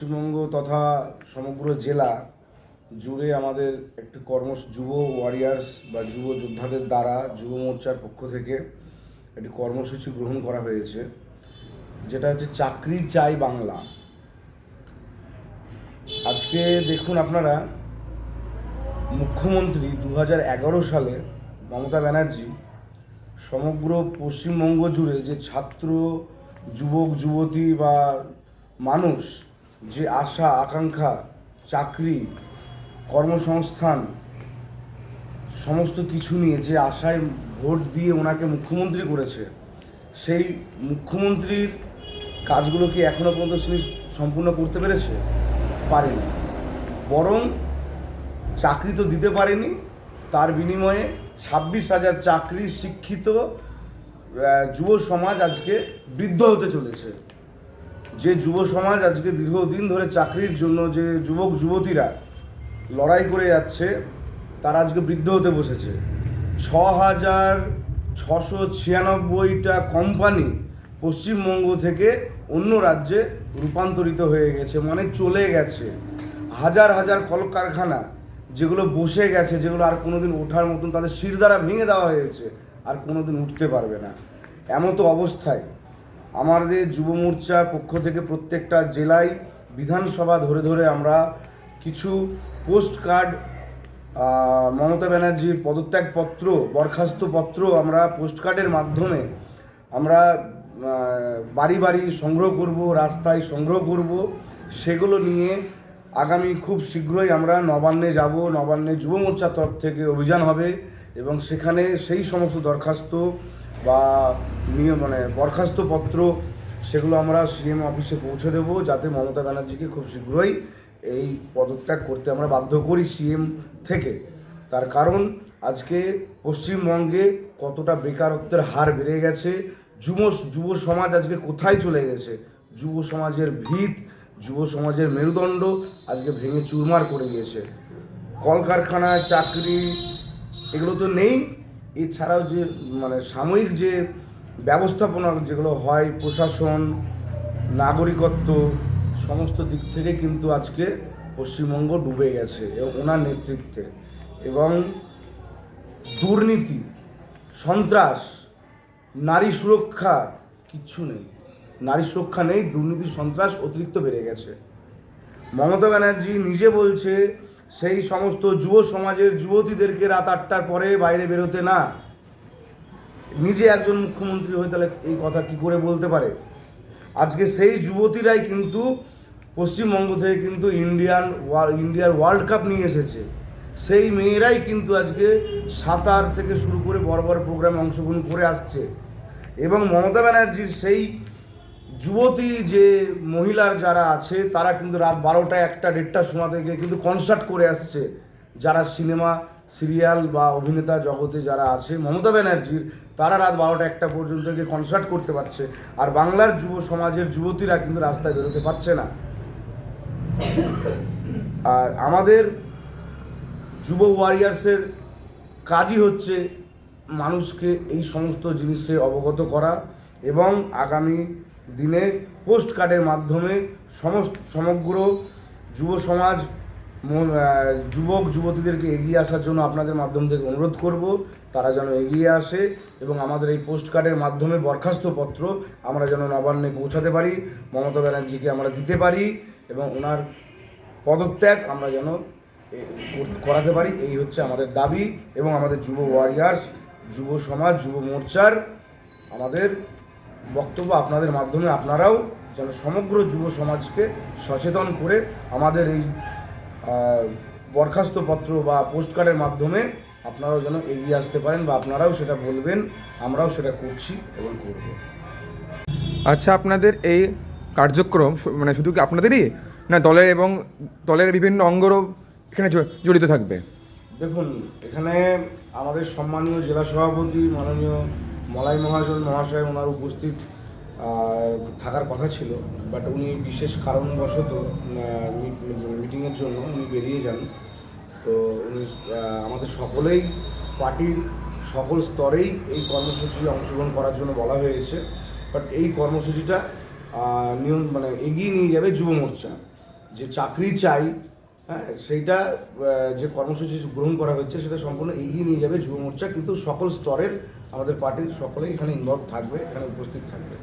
পশ্চিমবঙ্গ তথা সমগ্র জেলা জুড়ে আমাদের একটি কর্ম যুব ওয়ারিয়ার্স বা যুব যোদ্ধাদের দ্বারা, যুব মোর্চার পক্ষ থেকে একটি কর্মসূচি গ্রহণ করা হয়েছে, যেটা হচ্ছে চাকরি চাই বাংলা। আজকে দেখুন আপনারা, মুখ্যমন্ত্রী দু এগারো সালে মমতা ব্যানার্জি সমগ্র পশ্চিমবঙ্গ জুড়ে যে ছাত্র, যুবক, যুবতী বা মানুষ যে আশা, আকাঙ্ক্ষা, চাকরি, কর্মসংস্থান, সমস্ত কিছু নিয়ে যে আশায় ভোট দিয়ে ওনাকে মুখ্যমন্ত্রী করেছে, সেই মুখ্যমন্ত্রীর কাজগুলো কি এখনও পর্যন্ত তিনি সম্পূর্ণ করতে পেরেছে? পারেনি। বরং চাকরি তো দিতে পারেনি, তার বিনিময়ে ছাব্বিশ হাজার চাকরি শিক্ষিত যুব সমাজ আজকে বৃদ্ধ হতে চলেছে। যে যুব সমাজ আজকে দীর্ঘদিন ধরে চাকরির জন্য যে যুবক যুবতীরা লড়াই করে যাচ্ছে, তারা আজকে বৃদ্ধ হতে বসেছে। ছ হাজার ছশো ছিয়ানব্বইটা কোম্পানি পশ্চিমবঙ্গ থেকে অন্য রাজ্যে রূপান্তরিত হয়ে গেছে মানে চলে গেছে। হাজার হাজার কলকারখানা যেগুলো বসে গেছে, যেগুলো আর কোনোদিন ওঠার মতন তাদের শির দ্বারা ভেঙে দেওয়া হয়েছে, আর কোনোদিন উঠতে পারবে না। এমন তো অবস্থায়। আমাদের যুব মোর্চার পক্ষ থেকে প্রত্যেকটা জেলায় বিধানসভা ধরে ধরে আমরা কিছু পোস্ট কার্ড মমতা ব্যানার্জির পদত্যাগপত্র, বরখাস্ত পত্র আমরা পোস্ট কার্ডের মাধ্যমে আমরা বাড়ি বাড়ি সংগ্রহ করব, রাস্তায় সংগ্রহ করব। সেগুলো নিয়ে আগামী খুব শীঘ্রই আমরা নবান্নে যাব। নবান্নে যুব মোর্চার তরফ থেকে অভিযান হবে এবং সেখানে সেই সমস্ত দরখাস্ত বা নিয়ে মানে বরখাস্ত পত্র, সেগুলো আমরা সিএম অফিসে পৌঁছে দেব, যাতে মমতা ব্যানার্জিকে খুব শীঘ্রই এই পদত্যাগ করতে আমরা বাধ্য করি সিএম থেকে। তার কারণ, আজকে পশ্চিমবঙ্গে কতটা বেকারত্বের হার বেড়ে গেছে, যুব যুব সমাজ আজকে কোথায় চলে গেছে? যুব সমাজের ভিত, যুব সমাজের মেরুদণ্ড আজকে ভেঙে চুরমার করে দিয়েছে। কলকারখানায় চাকরি, এগুলো তো নেই এছাড়াও যে মানে সাময়িক যে ব্যবস্থাপনা যেগুলো হয়, প্রশাসন, নাগরিকত্ব, সমস্ত দিক থেকে কিন্তু আজকে পশ্চিমবঙ্গ ডুবে গেছে ওনার নেতৃত্বে। এবং দুর্নীতি, সন্ত্রাস, নারী সুরক্ষা কিচ্ছু নেই। নারী সুরক্ষা নেই, দুর্নীতি, সন্ত্রাস অতিরিক্ত বেড়ে গেছে। মমতা ব্যানার্জি নিজে বলছে সেই সমস্ত যুব সমাজের যুবতীদেরকে রাত আটটার পরে বাইরে বেরোতে না। নিজে একজন মুখ্যমন্ত্রী হয়ে তাহলে এই কথা কি করে বলতে পারে? আজকে সেই যুবতীরাই কিন্তু পশ্চিমবঙ্গ থেকে কিন্তু ইন্ডিয়ান ইন্ডিয়ার ওয়ার্ল্ড কাপ নিয়ে এসেছে। সেই মেয়েরাই কিন্তু আজকে সাঁতার থেকে শুরু করে বড় বড় প্রোগ্রামে অংশগ্রহণ করে আসছে। এবং মমতা ব্যানার্জির সেই যুবতী যে মহিলার যারা আছে, তারা কিন্তু রাত বারোটা একটা দেড়টার সময় থেকে কিন্তু কনসার্ট করে আসছে। যারা সিনেমা, সিরিয়াল বা অভিনেতা জগতে যারা আছে, মমতা ব্যানার্জির, তারা রাত বারোটা একটা পর্যন্ত গিয়ে কনসার্ট করতে পারছে। আর বাংলার যুব সমাজের যুবতীরা কিন্তু রাস্তায় বেরোতে পারছে না। আর আমাদের যুব ওয়ারিয়ার্সের কাজই হচ্ছে মানুষকে এই সমস্ত জিনিসে অবগত করা এবং আগামী দিনে পোস্ট কার্ডের মাধ্যমে সমস্ত, সমগ্র যুব সমাজ যুবক, যুবতীদেরকে এগিয়ে আসার জন্য আপনাদের মাধ্যম থেকে অনুরোধ করব, তারা যেন এগিয়ে আসে এবং আমাদের এই পোস্ট কার্ডের মাধ্যমে বরখাস্ত পত্র আমরা যেন নবান্নে পৌঁছাতে পারি, মমতা ব্যানার্জিকে আমরা দিতে পারি এবং ওনার পদত্যাগ আমরা যেন করাতে পারি। এই হচ্ছে আমাদের দাবি এবং আমাদের যুব ওয়ারিয়ার্স, যুব সমাজ, যুব মোর্চার আমাদের বক্তব্য আপনাদের মাধ্যমে আপনারাও যেন সমগ্র যুব সমাজকে সচেতন করে আমাদের এই আহ, বরখাস্ত পত্র বা পোস্ট কার্ডের মাধ্যমে আপনারাও যেন এগিয়ে আসতে পারেন বা আপনারাও সেটা বলবেন আমরাও সেটা করছি এবং করব। আচ্ছা আপনাদের এই কার্যক্রম মানে শুধু কি আপনাদেরই না দলের এবং দলের বিভিন্ন অঙ্গরও এখানে জড়িত থাকবে? দেখুন এখানে আমাদের সম্মানীয় জেলা সভাপতি মাননীয় মলাই মহাজন মহাশয় ওনার উপস্থিত থাকার কথা ছিল বাট উনি বিশেষ কারণবশত মিটিংয়ের জন্য উনি বেরিয়ে যান। তো উনি আমাদের সকলেই, পার্টির সকল স্তরেই এই কর্মসূচি অংশগ্রহণ করার জন্য বলা হয়েছে। বাট এই কর্মসূচিটা নিয়ম মানে এগিয়ে নিয়ে যাবে যুব মোর্চা। যে চাকরি চাই হ্যাঁ সেইটা যে কর্মসূচি গ্রহণ করা হচ্ছে সেটা সম্পূর্ণ এগিয়ে নিয়ে যাবে যুব মোর্চা, কিন্তু সকল স্তরের আমাদের পার্টির সকলেই এখানে ইনভলভ থাকবে, এখানে উপস্থিত থাকবে।